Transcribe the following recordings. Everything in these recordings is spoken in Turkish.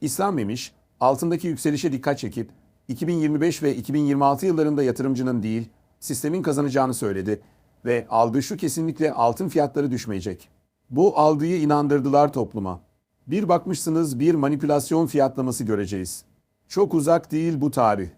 İslam Memiş, altındaki yükselişe dikkat çekip 2025 ve 2026 yıllarında yatırımcının değil, sistemin kazanacağını söyledi ve algı şu kesinlikle altın fiyatları düşmeyecek. Bu algıyı inandırdılar topluma. Bir bakmışsınız bir manipülasyon fiyatlaması göreceğiz. Çok uzak değil bu tarih.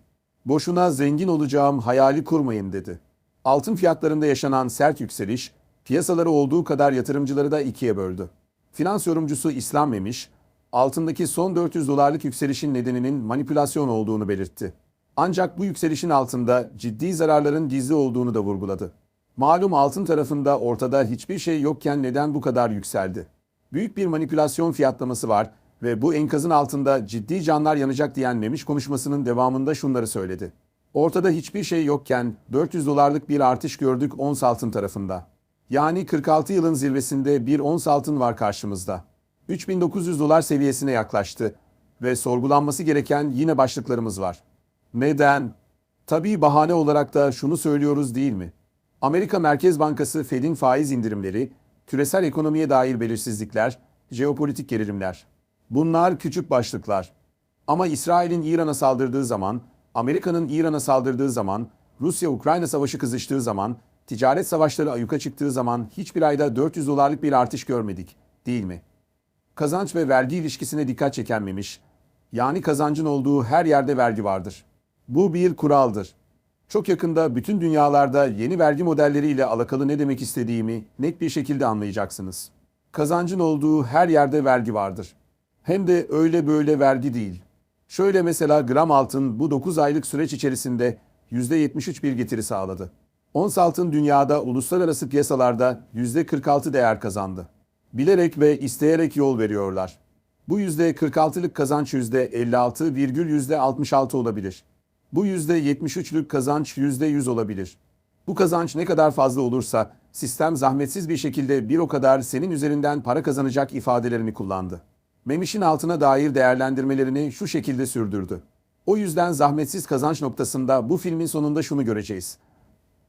Boşuna zengin olacağım hayali kurmayın dedi. Altın fiyatlarında yaşanan sert yükseliş, piyasaları olduğu kadar yatırımcıları da ikiye böldü. Finans yorumcusu İslam Memiş, altındaki son 400 dolarlık yükselişin nedeninin manipülasyon olduğunu belirtti. Ancak bu yükselişin altında ciddi zararların gizli olduğunu da vurguladı. Malum altın tarafında ortada hiçbir şey yokken neden bu kadar yükseldi? Büyük bir manipülasyon fiyatlaması var ve bu enkazın altında ciddi canlar yanacak diyen Memiş konuşmasının devamında şunları söyledi. Ortada hiçbir şey yokken 400 dolarlık bir artış gördük ons altın tarafında. Yani 46 yılın zirvesinde bir ons altın var karşımızda. 3900 dolar seviyesine yaklaştı ve sorgulanması gereken yine başlıklarımız var. Neden? Tabii bahane olarak da şunu söylüyoruz değil mi? Amerika Merkez Bankası Fed'in faiz indirimleri, küresel ekonomiye dair belirsizlikler, jeopolitik gerilimler. Bunlar küçük başlıklar. Ama İsrail'in İran'a saldırdığı zaman, Amerika'nın İran'a saldırdığı zaman, Rusya-Ukrayna savaşı kızıştığı zaman, ticaret savaşları ayuka çıktığı zaman hiçbir ayda 400 dolarlık bir artış görmedik, değil mi? Kazanç ve vergi ilişkisine dikkat çekenmemiş, yani kazancın olduğu her yerde vergi vardır. Bu bir kuraldır. Çok yakında bütün dünyalarda yeni vergi modelleriyle alakalı ne demek istediğimi net bir şekilde anlayacaksınız. Kazancın olduğu her yerde vergi vardır. Hem de öyle böyle vergi değil. Şöyle mesela gram altın bu 9 aylık süreç içerisinde %73 bir getiri sağladı. Ons altın dünyada uluslararası piyasalarda %46 değer kazandı. Bilerek ve isteyerek yol veriyorlar. Bu %46'lık kazanç %56,66 olabilir. Bu %73'lük kazanç %100 olabilir. Bu kazanç ne kadar fazla olursa sistem zahmetsiz bir şekilde bir o kadar senin üzerinden para kazanacak ifadelerini kullandı. Memiş'in altına dair değerlendirmelerini şu şekilde sürdürdü. O yüzden zahmetsiz kazanç noktasında bu filmin sonunda şunu göreceğiz.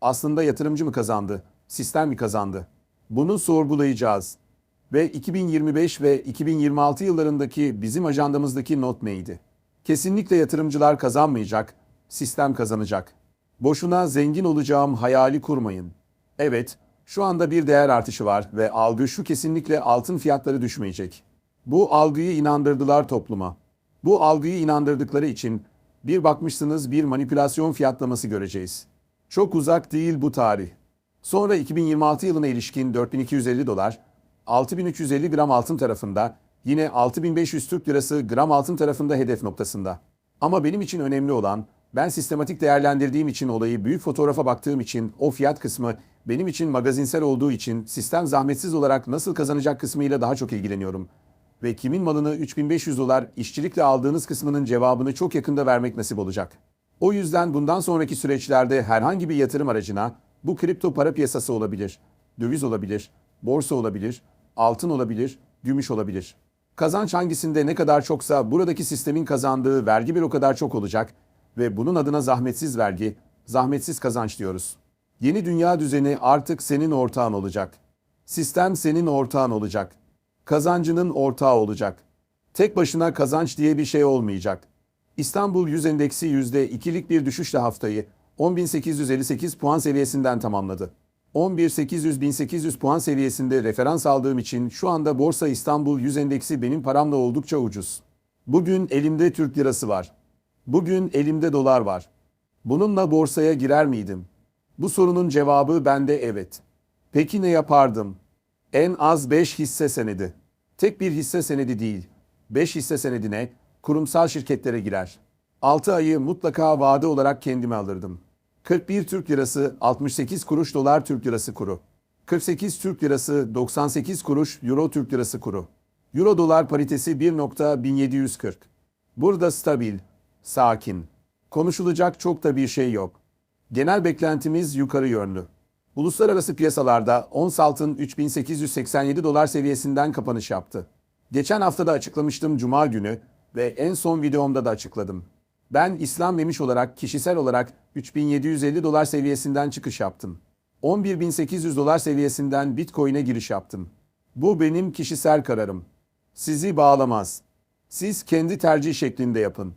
Aslında yatırımcı mı kazandı, sistem mi kazandı? Bunu sorgulayacağız. Ve 2025 ve 2026 yıllarındaki bizim ajandamızdaki not neydi? Kesinlikle yatırımcılar kazanmayacak, sistem kazanacak. Boşuna zengin olacağım hayali kurmayın. Evet, şu anda bir değer artışı var ve algı şu kesinlikle altın fiyatları düşmeyecek. Bu algıyı inandırdılar topluma. Bu algıyı inandırdıkları için bir bakmışsınız bir manipülasyon fiyatlaması göreceğiz. Çok uzak değil bu tarih. Sonra 2026 yılına ilişkin 4250 dolar, 6350 gram altın tarafında, yine 6500 Türk lirası gram altın tarafında hedef noktasında. Ama benim için önemli olan, ben sistematik değerlendirdiğim için olayı büyük fotoğrafa baktığım için o fiyat kısmı benim için magazinsel olduğu için sistem zahmetsiz olarak nasıl kazanacak kısmıyla daha çok ilgileniyorum. Ve kimin malını 3500 dolar işçilikle aldığınız kısmının cevabını çok yakında vermek nasip olacak. O yüzden bundan sonraki süreçlerde herhangi bir yatırım aracına bu kripto para piyasası olabilir, döviz olabilir, borsa olabilir, altın olabilir, gümüş olabilir. Kazanç hangisinde ne kadar çoksa buradaki sistemin kazandığı vergi bir o kadar çok olacak ve bunun adına zahmetsiz vergi, zahmetsiz kazanç diyoruz. Yeni dünya düzeni artık senin ortağın olacak. Sistem senin ortağın olacak. Kazancının ortağı olacak. Tek başına kazanç diye bir şey olmayacak. İstanbul 100 endeksi %2'lik bir düşüşle haftayı 10.858 puan seviyesinden tamamladı. 11.800-1800 puan seviyesinde referans aldığım için şu anda Borsa İstanbul 100 endeksi benim paramla oldukça ucuz. Bugün elimde Türk lirası var. Bugün elimde dolar var. Bununla borsaya girer miydim? Bu sorunun cevabı bende evet. Peki ne yapardım? En az 5 hisse senedi. Tek bir hisse senedi değil. 5 hisse senedine kurumsal şirketlere girer. 6 ayı mutlaka vade olarak kendime alırdım. 41 Türk lirası 68 kuruş dolar Türk lirası kuru. 48 Türk lirası 98 kuruş euro Türk lirası kuru. Euro dolar paritesi 1.1740. Burada stabil, sakin. Konuşulacak çok da bir şey yok. Genel beklentimiz yukarı yönlü. Uluslararası piyasalarda ons altın 3887 dolar seviyesinden kapanış yaptı. Geçen hafta da açıklamıştım cuma günü ve en son videomda da açıkladım. Ben İslam Memiş olarak kişisel olarak 3750 dolar seviyesinden çıkış yaptım. 11800 dolar seviyesinden Bitcoin'e giriş yaptım. Bu benim kişisel kararım. Sizi bağlamaz. Siz kendi tercih şeklinde yapın.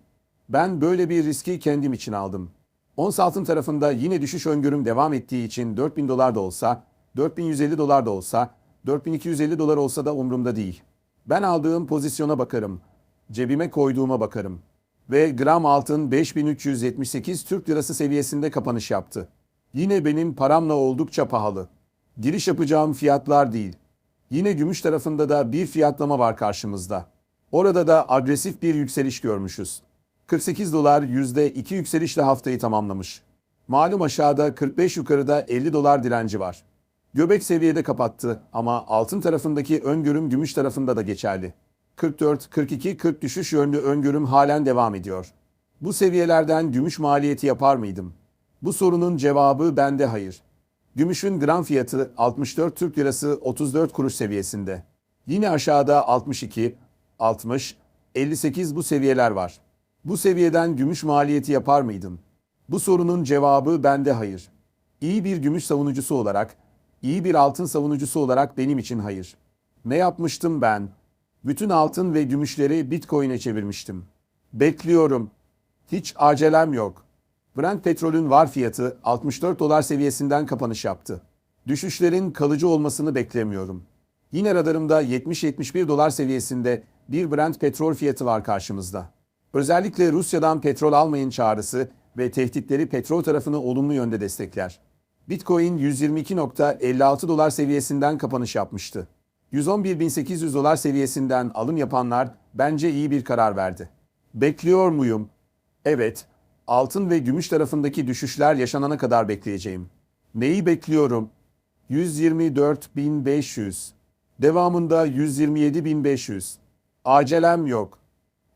Ben böyle bir riski kendim için aldım. Ons altın tarafında yine düşüş öngörüm devam ettiği için 4000 dolar da olsa, 4150 dolar da olsa, 4250 dolar olsa da umurumda değil. Ben aldığım pozisyona bakarım. Cebime koyduğuma bakarım. Ve gram altın 5378 Türk lirası seviyesinde kapanış yaptı. Yine benim paramla oldukça pahalı. Giriş yapacağım fiyatlar değil. Yine gümüş tarafında da bir fiyatlama var karşımızda. Orada da agresif bir yükseliş görmüşüz. 48 dolar %2 yükselişle haftayı tamamlamış. Malum aşağıda 45 yukarıda 50 dolar direnci var. Göbek seviyede kapattı ama altın tarafındaki öngörüm gümüş tarafında da geçerli. 44, 42, 40 düşüş yönlü öngörüm halen devam ediyor. Bu seviyelerden gümüş maliyeti yapar mıydım? Bu sorunun cevabı bende hayır. Gümüşün gram fiyatı 64 Türk Lirası 34 kuruş seviyesinde. Yine aşağıda 62, 60, 58 bu seviyeler var. Bu seviyeden gümüş maliyeti yapar mıydım? Bu sorunun cevabı bende hayır. İyi bir gümüş savunucusu olarak, iyi bir altın savunucusu olarak benim için hayır. Ne yapmıştım ben? Bütün altın ve gümüşleri Bitcoin'e çevirmiştim. Bekliyorum. Hiç acelem yok. Brent petrolün var fiyatı 64 dolar seviyesinden kapanış yaptı. Düşüşlerin kalıcı olmasını beklemiyorum. Yine radarımda 70-71 dolar seviyesinde bir Brent petrol fiyatı var karşımızda. Özellikle Rusya'dan petrol almayın çağrısı ve tehditleri petrol tarafını olumlu yönde destekler. Bitcoin 122.56 dolar seviyesinden kapanış yapmıştı. 111.800 dolar seviyesinden alım yapanlar bence iyi bir karar verdi. Bekliyor muyum? Evet, altın ve gümüş tarafındaki düşüşler yaşanana kadar bekleyeceğim. Neyi bekliyorum? 124.500. Devamında 127.500. Acelem yok.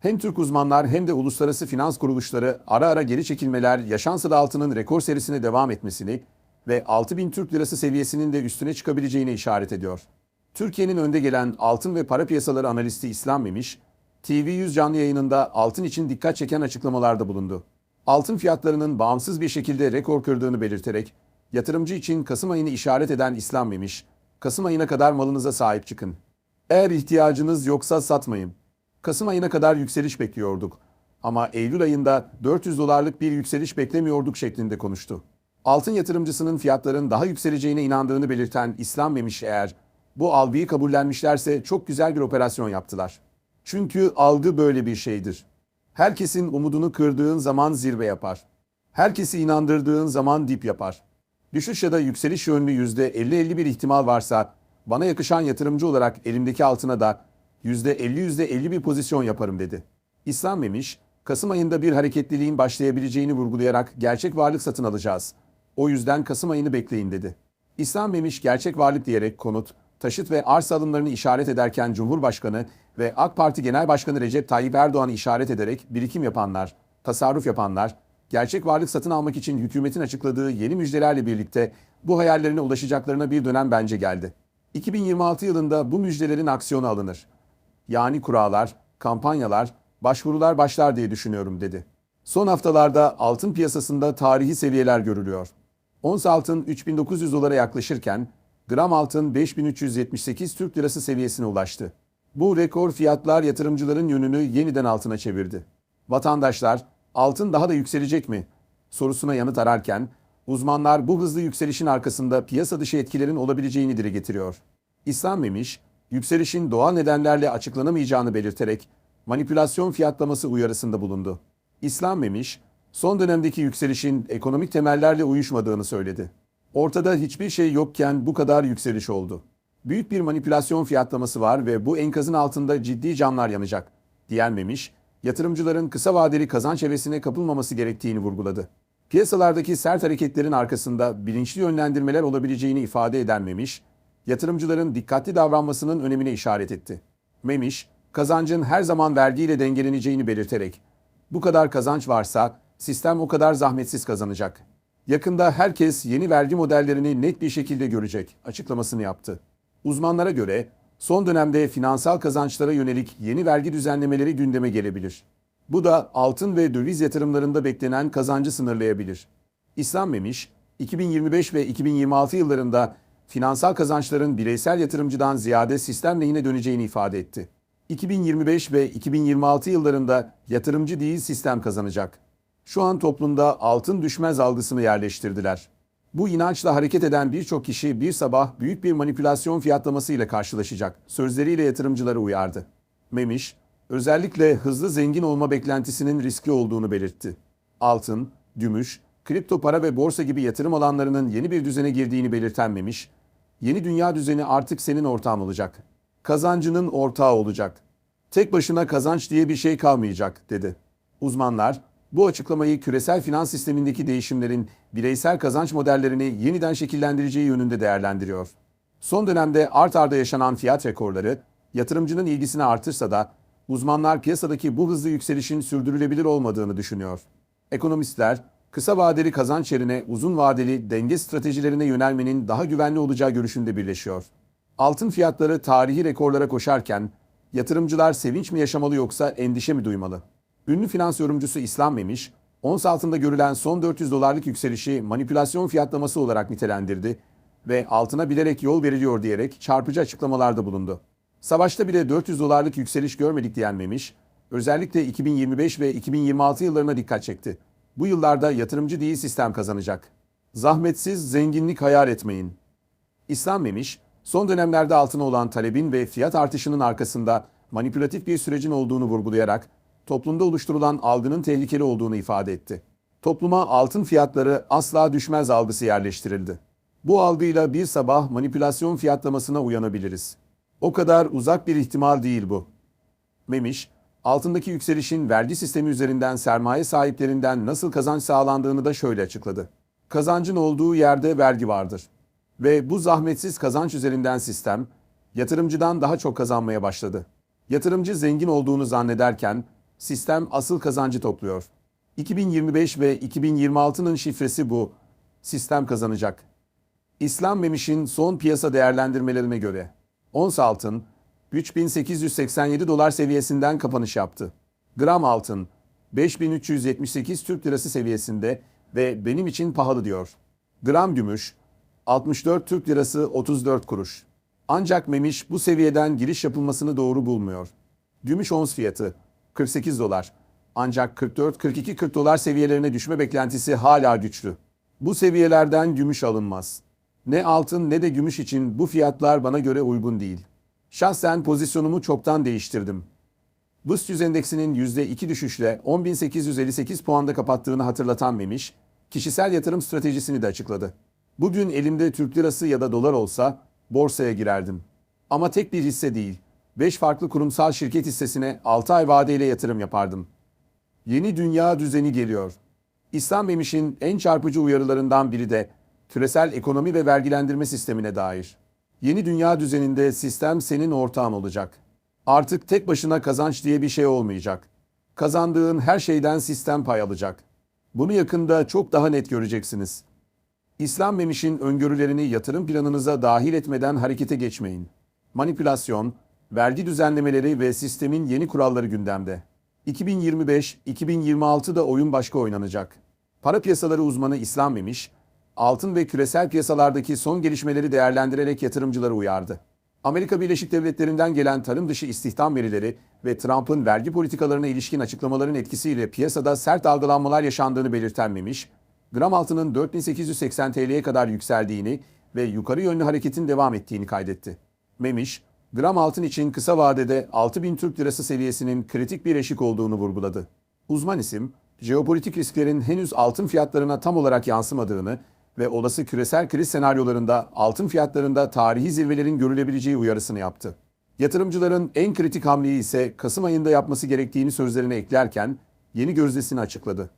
Hem Türk uzmanlar hem de uluslararası finans kuruluşları ara ara geri çekilmeler yaşansa da altının rekor serisine devam etmesini ve 6000 Türk lirası seviyesinin de üstüne çıkabileceğine işaret ediyor. Türkiye'nin önde gelen altın ve para piyasaları analisti İslam Memiş, TV100 canlı yayınında altın için dikkat çeken açıklamalarda bulundu. Altın fiyatlarının bağımsız bir şekilde rekor kırdığını belirterek, yatırımcı için Kasım ayını işaret eden İslam Memiş, Kasım ayına kadar malınıza sahip çıkın. Eğer ihtiyacınız yoksa satmayın. Kasım ayına kadar yükseliş bekliyorduk. Ama Eylül ayında 400 dolarlık bir yükseliş beklemiyorduk şeklinde konuştu. Altın yatırımcısının fiyatların daha yükseleceğine inandığını belirten İslam Memiş eğer bu algıyı kabullenmişlerse çok güzel bir operasyon yaptılar. Çünkü algı böyle bir şeydir. Herkesin umudunu kırdığın zaman zirve yapar. Herkesi inandırdığın zaman dip yapar. Düşüş ya da yükseliş yönlü %50-50 bir ihtimal varsa bana yakışan yatırımcı olarak elimdeki altına da %50-%50 bir pozisyon yaparım dedi. İslam Memiş, Kasım ayında bir hareketliliğin başlayabileceğini vurgulayarak gerçek varlık satın alacağız. O yüzden Kasım ayını bekleyin dedi. İslam Memiş gerçek varlık diyerek konut, taşıt ve arsa alımlarını işaret ederken Cumhurbaşkanı ve AK Parti Genel Başkanı Recep Tayyip Erdoğan'ı işaret ederek birikim yapanlar, tasarruf yapanlar, gerçek varlık satın almak için hükümetin açıkladığı yeni müjdelerle birlikte bu hayallerine ulaşacaklarına bir dönem bence geldi. 2026 yılında bu müjdelerin aksiyonu alınır. Yani kurallar, kampanyalar, başvurular başlar diye düşünüyorum dedi. Son haftalarda altın piyasasında tarihi seviyeler görülüyor. Ons altın 3900 dolara yaklaşırken gram altın 5378 Türk lirası seviyesine ulaştı. Bu rekor fiyatlar yatırımcıların yönünü yeniden altına çevirdi. Vatandaşlar altın daha da yükselecek mi sorusuna yanıt ararken uzmanlar bu hızlı yükselişin arkasında piyasa dışı etkilerin olabileceğini dile getiriyor. İslam Memiş, yükselişin doğal nedenlerle açıklanamayacağını belirterek manipülasyon fiyatlaması uyarısında bulundu. İslam Memiş, son dönemdeki yükselişin ekonomik temellerle uyuşmadığını söyledi. Ortada hiçbir şey yokken bu kadar yükseliş oldu. Büyük bir manipülasyon fiyatlaması var ve bu enkazın altında ciddi canlar yanacak, diyen Memiş, yatırımcıların kısa vadeli kazanç hevesine kapılmaması gerektiğini vurguladı. Piyasalardaki sert hareketlerin arkasında bilinçli yönlendirmeler olabileceğini ifade eden Memiş, yatırımcıların dikkatli davranmasının önemine işaret etti. Memiş, kazancın her zaman vergiyle dengeleneceğini belirterek, bu kadar kazanç varsa sistem o kadar zahmetsiz kazanacak. Yakında herkes yeni vergi modellerini net bir şekilde görecek açıklamasını yaptı. Uzmanlara göre son dönemde finansal kazançlara yönelik yeni vergi düzenlemeleri gündeme gelebilir. Bu da altın ve döviz yatırımlarında beklenen kazancı sınırlayabilir. İslam Memiş, 2025 ve 2026 yıllarında finansal kazançların bireysel yatırımcıdan ziyade sistem lehine döneceğini ifade etti. 2025 ve 2026 yıllarında yatırımcı değil sistem kazanacak. Şu an toplumda altın düşmez algısını yerleştirdiler. Bu inançla hareket eden birçok kişi bir sabah büyük bir manipülasyon fiyatlaması ile karşılaşacak. Sözleriyle yatırımcıları uyardı. Memiş, özellikle hızlı zengin olma beklentisinin riskli olduğunu belirtti. Altın, gümüş, kripto para ve borsa gibi yatırım alanlarının yeni bir düzene girdiğini belirten Memiş, yeni dünya düzeni artık senin ortağın olacak. Kazancının ortağı olacak. Tek başına kazanç diye bir şey kalmayacak, dedi. Uzmanlar, bu açıklamayı küresel finans sistemindeki değişimlerin bireysel kazanç modellerini yeniden şekillendireceği yönünde değerlendiriyor. Son dönemde art arda yaşanan fiyat rekorları yatırımcının ilgisini artırsa da uzmanlar piyasadaki bu hızlı yükselişin sürdürülebilir olmadığını düşünüyor. Ekonomistler kısa vadeli kazanç yerine uzun vadeli denge stratejilerine yönelmenin daha güvenli olacağı görüşünde birleşiyor. Altın fiyatları tarihi rekorlara koşarken yatırımcılar sevinç mi yaşamalı yoksa endişe mi duymalı? Ünlü finans yorumcusu İslam Memiş, ons altında görülen son 400 dolarlık yükselişi manipülasyon fiyatlaması olarak nitelendirdi ve altına bilerek yol veriliyor diyerek çarpıcı açıklamalarda bulundu. Savaşta bile 400 dolarlık yükseliş görmedik diyen Memiş, özellikle 2025 ve 2026 yıllarına dikkat çekti. Bu yıllarda yatırımcı değil sistem kazanacak. Zahmetsiz zenginlik hayal etmeyin. İslam Memiş, son dönemlerde altına olan talebin ve fiyat artışının arkasında manipülatif bir sürecin olduğunu vurgulayarak toplumda oluşturulan algının tehlikeli olduğunu ifade etti. Topluma altın fiyatları asla düşmez algısı yerleştirildi. Bu algıyla bir sabah manipülasyon fiyatlamasına uyanabiliriz. O kadar uzak bir ihtimal değil bu. Memiş, altındaki yükselişin vergi sistemi üzerinden sermaye sahiplerinden nasıl kazanç sağlandığını da şöyle açıkladı. Kazancın olduğu yerde vergi vardır. Ve bu zahmetsiz kazanç üzerinden sistem, yatırımcıdan daha çok kazanmaya başladı. Yatırımcı zengin olduğunu zannederken, sistem asıl kazancı topluyor. 2025 ve 2026'nın şifresi bu. Sistem kazanacak. İslam Memiş'in son piyasa değerlendirmelerine göre ons altın 3887 dolar seviyesinden kapanış yaptı. Gram altın 5378 Türk Lirası seviyesinde ve benim için pahalı diyor. Gram gümüş 64 Türk Lirası 34 kuruş. Ancak Memiş bu seviyeden giriş yapılmasını doğru bulmuyor. Gümüş ons fiyatı 48 dolar. Ancak 44-42-40 dolar seviyelerine düşme beklentisi hala güçlü. Bu seviyelerden gümüş alınmaz. Ne altın ne de gümüş için bu fiyatlar bana göre uygun değil. Şahsen pozisyonumu çoktan değiştirdim. BIST 100 endeksinin %2 düşüşle 10.858 puanda kapattığını hatırlatan Memiş, kişisel yatırım stratejisini de açıkladı. Bugün elimde Türk lirası ya da dolar olsa borsaya girerdim. Ama tek bir hisse değil, 5 farklı kurumsal şirket hissesine 6 ay vadeyle yatırım yapardım. Yeni dünya düzeni geliyor. İslam Memiş'in en çarpıcı uyarılarından biri de küresel ekonomi ve vergilendirme sistemine dair. Yeni dünya düzeninde sistem senin ortağın olacak. Artık tek başına kazanç diye bir şey olmayacak. Kazandığın her şeyden sistem pay alacak. Bunu yakında çok daha net göreceksiniz. İslam Memiş'in öngörülerini yatırım planınıza dahil etmeden harekete geçmeyin. Manipülasyon, vergi düzenlemeleri ve sistemin yeni kuralları gündemde. 2025-2026'da oyun başka oynanacak. Para piyasaları uzmanı İslam Memiş, altın ve küresel piyasalardaki son gelişmeleri değerlendirerek yatırımcıları uyardı. Amerika Birleşik Devletleri'nden gelen tarım dışı istihdam verileri ve Trump'ın vergi politikalarına ilişkin açıklamaların etkisiyle piyasada sert dalgalanmalar yaşandığını belirten Memiş, gram altının 4880 TL'ye kadar yükseldiğini ve yukarı yönlü hareketin devam ettiğini kaydetti. Memiş, gram altın için kısa vadede 6000 Türk Lirası seviyesinin kritik bir eşik olduğunu vurguladı. Uzman isim, jeopolitik risklerin henüz altın fiyatlarına tam olarak yansımadığını ve olası küresel kriz senaryolarında altın fiyatlarında tarihi zirvelerin görülebileceği uyarısını yaptı. Yatırımcıların en kritik hamleyi ise Kasım ayında yapması gerektiğini sözlerine eklerken yeni gözdesini açıkladı.